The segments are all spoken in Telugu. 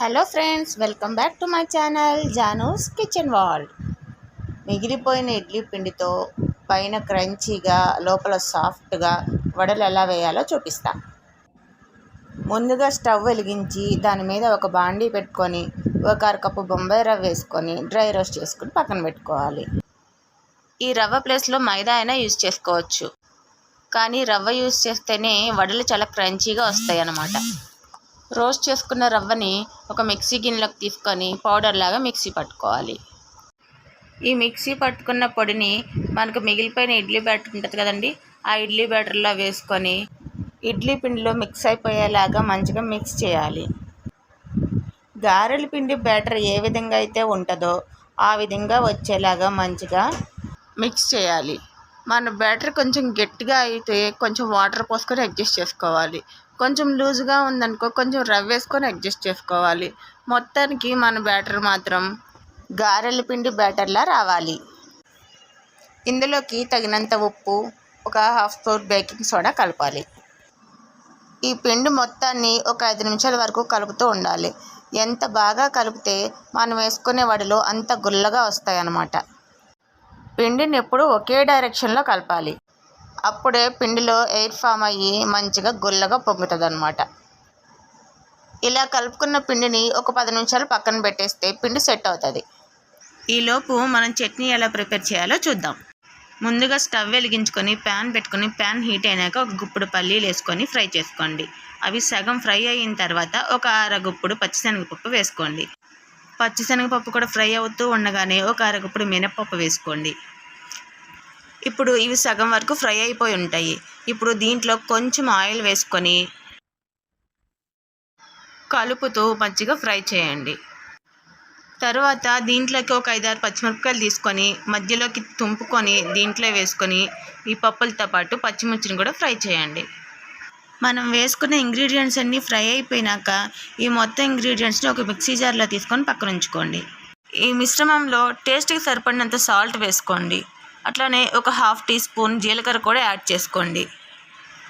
Hello friends welcome back to my channel Janu's kitchen world మిగిలిపోయిన ఇడ్లీ పిండితో పైన క్రంచీగా లోపల సాఫ్ట్గా వడలు ఎలా వేయాలో చూపిస్తా. ముందుగా స్టవ్ వెలిగించి దాని మీద ఒక బాండీ పెట్టుకొని ఒక అరకప్పు బొంబాయి రవ్వ వేసుకొని డ్రై రోస్ట్ చేసుకుని పక్కన పెట్టుకోవాలి. ఈ రవ్వ ప్లేస్లో మైదా అయినా యూజ్ చేసుకోవచ్చు. కానీ రవ్వ యూజ్ చేస్తేనే వడలు చాలా క్రంచీగా వస్తాయి అన్నమాట రోస్ట్ చేసుకున్న రవ్వని ఒక మిక్సీ గిన్నెలోకి తీసుకొని పౌడర్ లాగా మిక్సీ పట్టుకోవాలి. ఈ మిక్సీ పట్టుకున్న పొడిని మనకు మిగిలిపోయిన ఇడ్లీ బ్యాటర్ ఉంటుంది కదండి ఆ ఇడ్లీ బ్యాటర్లో వేసుకొని ఇడ్లీ పిండిలో మిక్స్ అయిపోయేలాగా మంచిగా మిక్స్ చేయాలి. గారెల పిండి బ్యాటర్ ఏ విధంగా అయితే ఉంటుందో ఆ విధంగా వచ్చేలాగా మంచిగా మిక్స్ చేయాలి. మన బ్యాటర్ కొంచెం గట్టిగా అయితే కొంచెం వాటర్ పోసుకొని అడ్జస్ట్ చేసుకోవాలి. కొంచెం లూజ్గా ఉందనుకో కొంచెం రవ్వ వేసుకొని అడ్జస్ట్ చేసుకోవాలి. మొత్తానికి మన బ్యాటర్ మాత్రం గారెల పిండి బ్యాటర్లా రావాలి. ఇందులోకి తగినంత ఉప్పు ఒక హాఫ్ స్పూన్ బేకింగ్ సోడా కలపాలి. ఈ పిండి మొత్తాన్ని ఒక ఐదు నిమిషాల వరకు కలుపుతూ ఉండాలి. ఎంత బాగా కలిపితే మనం వేసుకునే వడలు అంత గుల్లగా వస్తాయి అన్నమాట పిండిని ఎప్పుడు ఒకే డైరెక్షన్లో కలపాలి. అప్పుడే పిండిలో ఎయిర్ ఫామ్ అయ్యి మంచిగా గుల్లగా పొంగుతుంది అనమాట ఇలా కలుపుకున్న పిండిని ఒక పది నిమిషాలు పక్కన పెట్టేస్తే పిండి సెట్ అవుతుంది. ఈలోపు మనం చట్నీ ఎలా ప్రిపేర్ చేయాలో చూద్దాం. ముందుగా స్టవ్ వెలిగించుకొని ప్యాన్ పెట్టుకొని ప్యాన్ హీట్ అయినాక ఒక గుప్పుడు పల్లీలు వేసుకొని ఫ్రై చేసుకోండి. అవి సగం ఫ్రై అయిన తర్వాత ఒక అరగుప్పుడు పచ్చిశనగపప్పు వేసుకోండి. పచ్చిశనగపప్పు కూడా ఫ్రై అవుతూ ఉండగానే ఒక అరగప్పుడు మినపప్పు వేసుకోండి. ఇప్పుడు ఇవి సగం వరకు ఫ్రై అయిపోయి ఉంటాయి. ఇప్పుడు దీంట్లో కొంచెం ఆయిల్ వేసుకొని కలుపుతూ మంచిగా ఫ్రై చేయండి. తర్వాత దీంట్లోకి ఒక ఐదారు పచ్చిమిరపకాయలు తీసుకొని మధ్యలోకి తుంపుకొని దీంట్లో వేసుకొని ఈ పప్పులతో పాటు పచ్చిమిర్చిని కూడా ఫ్రై చేయండి. మనం వేసుకున్న ఇంగ్రీడియంట్స్ అన్నీ ఫ్రై అయిపోయినాక ఈ మొత్తం ఇంగ్రీడియంట్స్ని ఒక మిక్సీ జార్లో తీసుకొని పక్కన ఉంచుకోండి. ఈ మిశ్రమంలో టేస్ట్కి సరిపడినంత సాల్ట్ వేసుకోండి. అట్లానే ఒక హాఫ్ టీ స్పూన్ జీలకర్ర కూడా యాడ్ చేసుకోండి.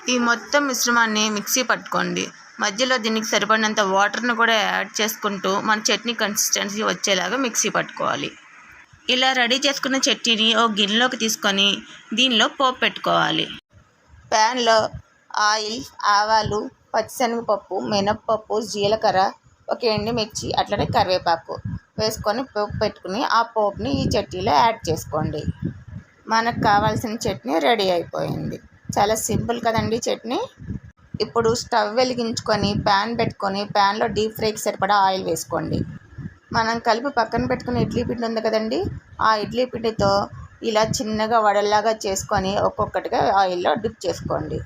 ఈ మొత్తం మిశ్రమాన్ని మిక్సీ పట్టుకోండి. మధ్యలో దీనికి సరిపడినంత వాటర్ను కూడా యాడ్ చేసుకుంటూ మన చట్నీ కన్సిస్టెన్సీ వచ్చేలాగా మిక్సీ పట్టుకోవాలి. ఇలా రెడీ చేసుకున్న చట్నీని ఒక గిన్నెలోకి తీసుకొని దీనిలో పోపు పెట్టుకోవాలి. ప్యాన్లో ఆయిల్ ఆవాలు పచ్చిశనగపప్పు మినప్పప్పు జీలకర్ర ఒక ఎండుమిర్చి అట్లనే కరివేపాకు వేసుకొని పోపు పెట్టుకుని ఆ పోపుని ఈ చట్నీలో యాడ్ చేసుకోండి. మనకు కావాల్సిన చట్నీ రెడీ అయిపోయింది. చాలా సింపుల్ కదండి చట్నీ. ఇప్పుడు స్టవ్ వెలిగించుకొని ప్యాన్ పెట్టుకొని ప్యాన్లో డీప్ ఫ్రైకి సరిపడా ఆయిల్ వేసుకోండి. మనం కలిపి పక్కన పెట్టుకున్న ఇడ్లీ పిండి ఉంది కదండి ఆ ఇడ్లీ పిండితో ఇలా చిన్నగా వడల్లాగా చేసుకొని ఒక్కొక్కటిగా ఆయిల్లో డిప్ చేసుకోండి.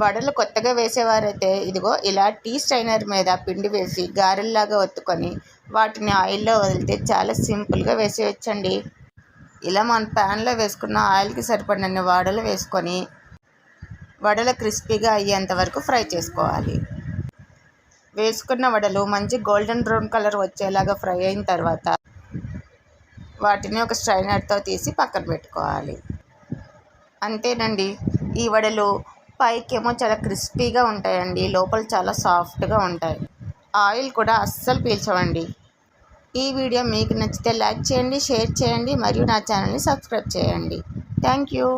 వడలు కొత్తగా వేసేవారైతే ఇదిగో ఇలా టీ స్ట్రైనర్ మీద పిండి వేసి గారెల్లాగా ఒత్తుకొని వాటిని ఆయిల్లో వదిలితే చాలా సింపుల్గా వేసేయచ్చండి. ఇలా మన ప్యాన్లో వేసుకున్న ఆయిల్కి సరిపడినన్ని వడలు వేసుకొని వడలు క్రిస్పీగా అయ్యేంత వరకు ఫ్రై చేసుకోవాలి. వేసుకున్న వడలు మంచి గోల్డెన్ బ్రౌన్ కలర్ వచ్చేలాగా ఫ్రై అయిన తర్వాత వాటిని ఒక స్ట్రైనర్తో తీసి పక్కన పెట్టుకోవాలి. అంతేనండి ఈ వడలు పైకేమో చాలా క్రిస్పీగా ఉంటాయండి. లోపల చాలా సాఫ్ట్గా ఉంటాయి. ఆయిల్ కూడా అస్సలు పీల్చవండి. ఈ వీడియో మీకు నచ్చితే లైక్ చేయండి షేర్ చేయండి మరియు నా ఛానల్ని సబ్స్క్రైబ్ చేయండి. Thank you.